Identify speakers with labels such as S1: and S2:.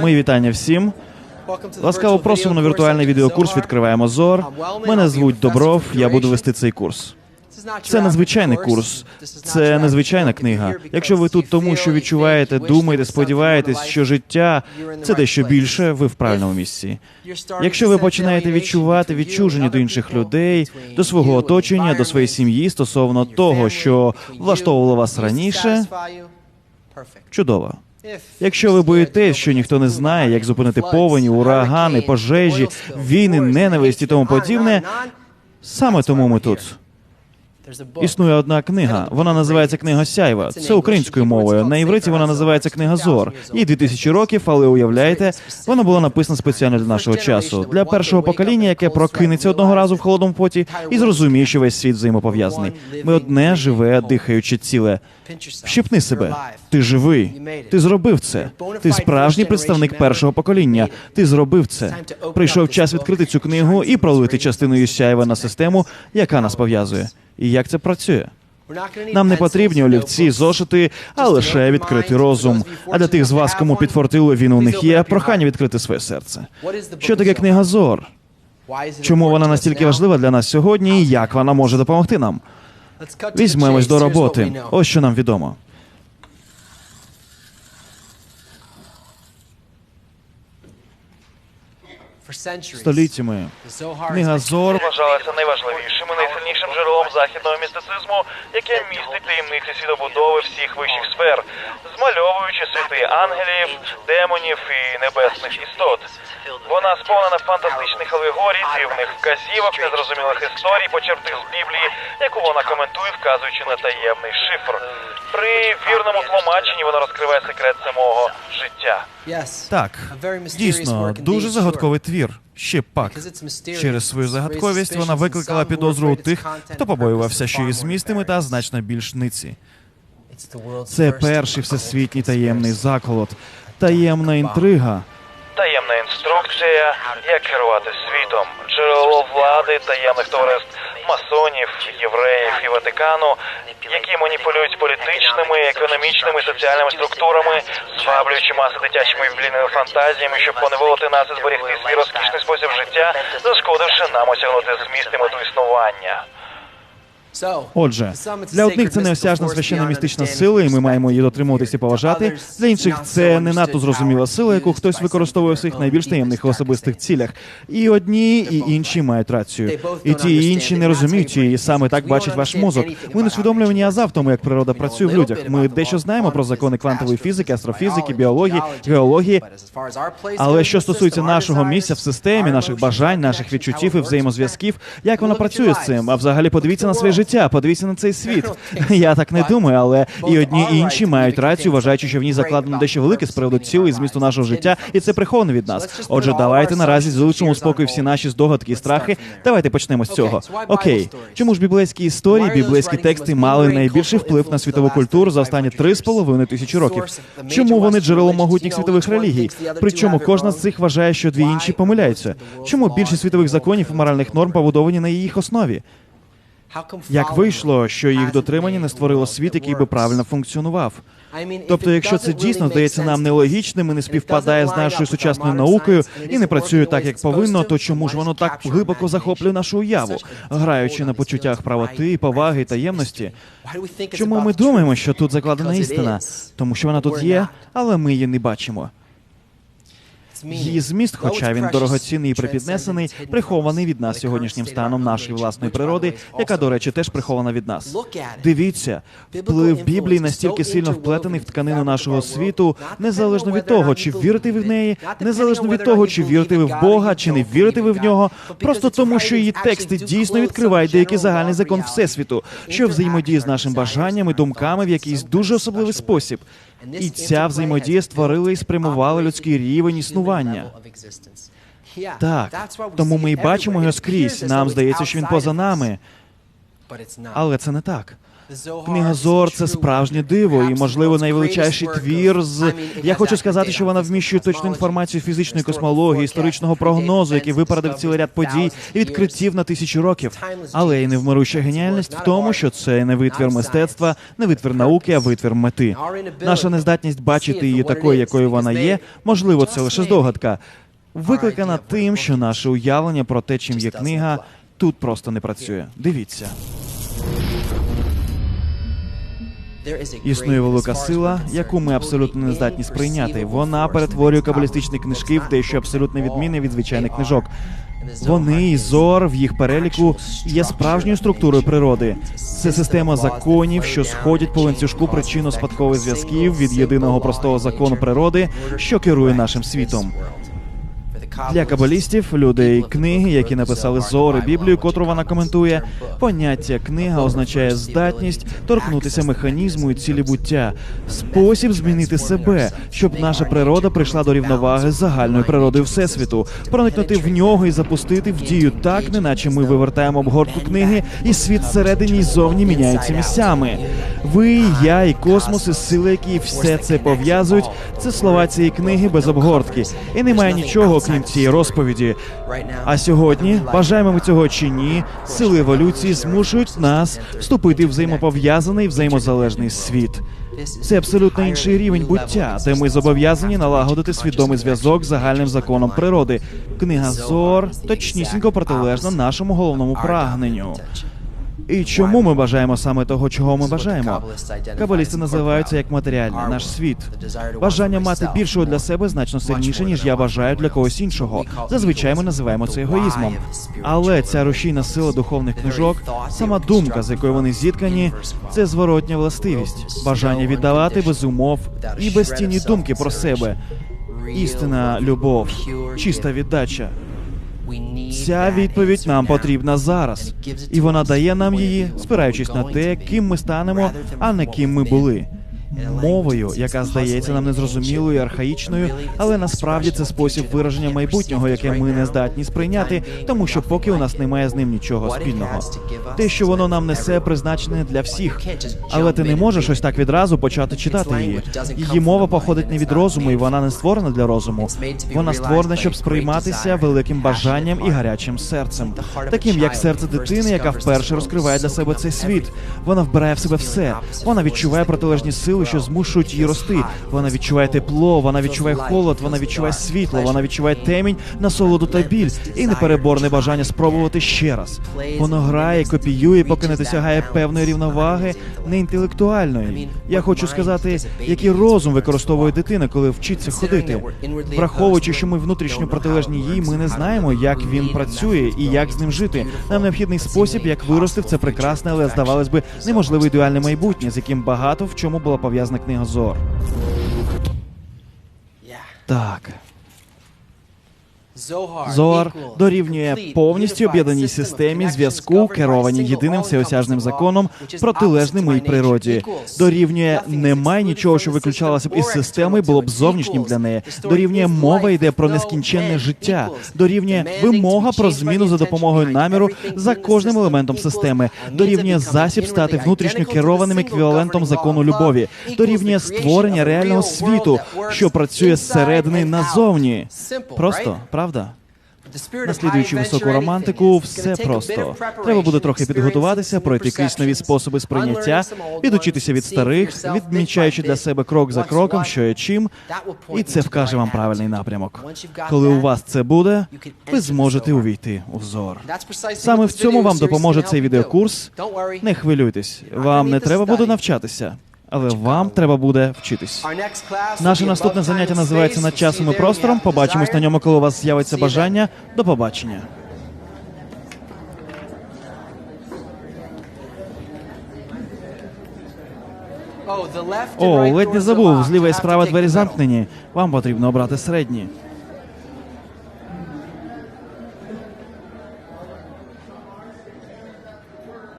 S1: Мої вітання всім. Ласкаво просимо на віртуальний відеокурс. Відкриваємо зор. Мене звуть Добров. Я буду вести цей курс. Це незвичайний курс, це незвичайна книга. Якщо ви тут тому, що відчуваєте, думаєте, сподіваєтесь, що життя це дещо більше, ви в правильному місці. Якщо ви починаєте відчувати відчуження до інших людей, до свого оточення, до своєї сім'ї стосовно того, що влаштовувало вас раніше, чудово. Якщо ви боїтесь, що ніхто не знає, як зупинити повені, урагани, пожежі, війни, ненависть і тому подібне, саме тому ми тут. Існує одна книга. Вона називається Книга Сяйва. Це українською мовою. На івриті вона називається Книга Зор. Їй 2000 років, але уявляєте, вона була написана спеціально для нашого часу, для першого покоління, яке прокинеться одного разу в холодному поті і зрозуміє, що весь світ взаємопов'язаний. Ми одне живе, дихаюче ціле. Вщипни себе. Ти живий. Ти зробив це. Ти справжній представник першого покоління. Ти зробив це. Прийшов час відкрити цю книгу і пролити частиною сяйва на систему, яка нас пов'язує. І як це працює? Нам не потрібні олівці, зошити, а лише відкритий розум. А для тих з вас, кому підфортило він у них є, прохання відкрити своє серце. Що таке книга Зор? Чому вона настільки важлива для нас сьогодні, і як вона може допомогти нам? Візьмемось до роботи. Ось що нам відомо. Століттями книга Зор
S2: вважалася найважливішим і найсильнішим джерелом західного містицизму, яке містить таємниці світобудови всіх вищих сфер, змальовуючи світи ангелів, демонів і небесних істот. Вона сповнена фантастичних алегорій, дивних вказівок, незрозумілих історій, почерпних з Біблії, яку вона коментує, вказуючи на таємний шифр. При вірному тлумаченні вона розкриває секрет самого життя.
S1: так дійсно дуже загадковий твір. Ще пак. Через свою загадковість вона викликала підозру у тих, хто побоювався, що її змісти мета значно більш ниці. Це перший всесвітній таємний заколот, таємна інтрига.
S2: Таємна інструкція, як керувати світом, джерело влади таємних товариств масонів, євреїв і Ватикану, які маніпулюють політичними, економічними, соціальними структурами, зваблюючи маси дитячими біблійними фантазіями, щоб поневолити нас і зберегти свій розкішний спосіб життя, зашкодивши нам осягнути зміст і мету існування.
S1: Отже, для одних це неосяжна священна містична сила, і ми маємо її дотримуватися і поважати. Для інших це не надто зрозуміла сила, яку хтось використовує в своїх найбільш таємних особистих цілях. І одні, і інші мають рацію. І ті, і інші не розуміють її. Саме так бачить ваш мозок. Ми не усвідомлювані аза в тому, як природа працює в людях. Ми дещо знаємо про закони квантової фізики, астрофізики, біології, геології. Але що стосується нашого місця в системі, наших бажань, наших відчуттів і взаємозв'язків, як вона працює з цим? А взагалі подивіться на своє життя, подивіться на цей світ. Я так не думаю, але і одні і інші мають рацію, вважаючи, що в ній закладено дещо велике з приводу і змісту нашого життя, і це приховано від нас. Отже, давайте наразі залишимо у спокій всі наші здогадки і страхи. Давайте почнемо з цього. Окей, чому ж біблейські історії, біблейські тексти мали найбільший вплив на світову культуру за останні три з половиною тисячі років? Чому вони джерело могутніх світових релігій? Причому кожна з цих вважає, що дві інші помиляються. Чому більшість світових законів і моральних норм побудовані на їх основі? Як вийшло, що їх дотримання не створило світ, який би правильно функціонував? Тобто, якщо це дійсно здається нам нелогічним і не співпадає з нашою сучасною наукою і не працює так, як повинно, то чому ж воно так глибоко захоплює нашу уяву, граючи на почуттях правоти, поваги і таємності? Чому ми думаємо, що тут закладена істина? Тому що вона тут є, але ми її не бачимо. Її зміст, хоча він дорогоцінний і припіднесений, прихований від нас сьогоднішнім станом нашої власної природи, яка, до речі, теж прихована від нас. Дивіться, вплив Біблії настільки сильно вплетений в тканину нашого світу, незалежно від того, чи вірите ви в неї, незалежно від того, чи вірите ви в Бога, чи не вірите ви в нього, просто тому, що її тексти дійсно відкривають деякий загальний закон всесвіту, що взаємодіє з нашим бажанням і думками в якийсь дуже особливий спосіб. І ця взаємодія створила і спрямувала людський рівень існування. Так, тому ми і бачимо його скрізь. Нам здається, що він поза нами, але це не так. Книга Зор це справжнє диво і, можливо, найвеличайший твір з. Я хочу сказати, що вона вміщує точну інформацію фізичної космології, історичного прогнозу, який випередив цілий ряд подій і відкриттів на тисячі років. Але й невмируща геніальність в тому, що це не витвір мистецтва, не витвір науки, а витвір мети. Наша нездатність бачити її такою, якою вона є, можливо, це лише здогадка. Викликана тим, що наше уявлення про те, чим є книга, тут просто не працює. Дивіться. Існує велика сила, яку ми абсолютно не здатні сприйняти. Вона перетворює кабалістичні книжки в те, що абсолютно відмінне від звичайних книжок. Вони і зор в їх переліку є справжньою структурою природи. Це система законів, що сходять по ланцюжку причинно-спадкових зв'язків від єдиного простого закону природи, що керує нашим світом. Для кабалістів, людей книги, які написали зори Біблію, котру вона коментує, поняття книга означає здатність торкнутися механізму і цілі буття, спосіб змінити себе, щоб наша природа прийшла до рівноваги з загальною природою всесвіту, проникнути в нього і запустити в дію так, неначе ми вивертаємо обгортку книги, і світ всередині і зовні міняються місцями. Ви, я, і космос, і сили, які все це пов'язують. Це слова цієї книги без обгортки, і немає нічого, окрім цієї розповіді. А сьогодні, бажаємо ми цього чи ні, сили еволюції змушують нас вступити в взаємопов'язаний взаємозалежний світ. Це абсолютно інший рівень буття, де ми зобов'язані налагодити свідомий зв'язок з загальним законом природи. Книга Зор точнісінько протилежна нашому головному прагненню. І чому ми бажаємо саме того, чого ми бажаємо? Кабалісти називаються як матеріальний наш світ. Бажання мати більшого для себе значно сильніше, ніж я бажаю для когось іншого. Зазвичай ми називаємо це егоїзмом. Але ця рушійна сила духовних книжок, сама думка, з якою вони зіткані, це зворотня властивість, бажання віддавати без умов і без тіні думки про себе. Істина, любов, чиста віддача. Ця відповідь нам потрібна зараз, і вона дає нам її, спираючись на те, ким ми станемо, а не ким ми були. Мовою, яка здається нам незрозумілою, архаїчною, але насправді це спосіб вираження майбутнього, яке ми не здатні сприйняти, тому що поки у нас немає з ним нічого спільного. Те, що воно нам несе, призначене для всіх, але ти не можеш ось так відразу почати читати її. Її мова походить не від розуму, і вона не створена для розуму. Вона створена, щоб сприйматися великим бажанням і гарячим серцем, таким як серце дитини, яка вперше розкриває для себе цей світ. Вона вбирає в себе все. Вона відчуває протилежні сили, що змушують її рости. Вона відчуває тепло, вона відчуває холод, вона відчуває світло, вона відчуває темінь, насолоду та біль і непереборне бажання спробувати ще раз. Воно грає, копіює, поки не досягає певної рівноваги, не інтелектуальної. Я хочу сказати, який розум використовує дитина, коли вчиться ходити. Враховуючи, що ми внутрішньо протилежні їй, ми не знаємо, як він працює і як з ним жити. Нам необхідний спосіб, як вирости в це прекрасне, але здавалось би, неможливе ідеальне майбутнє, з яким багато в чому була пов'язана книга Зор. Так. Зоар дорівнює повністю об'єднаній системі зв'язку, керованій єдиним всеосяжним законом, протилежним моїй природі. Дорівнює немає нічого, що виключалося б із системи, і було б зовнішнім для неї. Дорівнює мова йде про нескінченне життя. Дорівнює вимога про зміну за допомогою наміру за кожним елементом системи. Дорівнює засіб стати внутрішньо керованим еквівалентом закону любові. Дорівнює створення реального світу, що працює зсередини назовні. Просто правда. Наслідуючи високу романтику, все просто. Треба буде трохи підготуватися, пройти крізь нові способи сприйняття, відучитися від старих, відмічаючи для себе крок за кроком, що є чим, і це вкаже вам правильний напрямок. Коли у вас це буде, ви зможете увійти у взор. Саме в цьому вам допоможе цей відеокурс. Не хвилюйтесь, вам не треба буде навчатися, але вам треба буде вчитись. Наше наступне заняття називається над часом і простором. Побачимось на ньому, коли у вас з'явиться бажання. До побачення. О, ледь не забув. Зліва і справа двері замкнені. Вам потрібно обрати середні.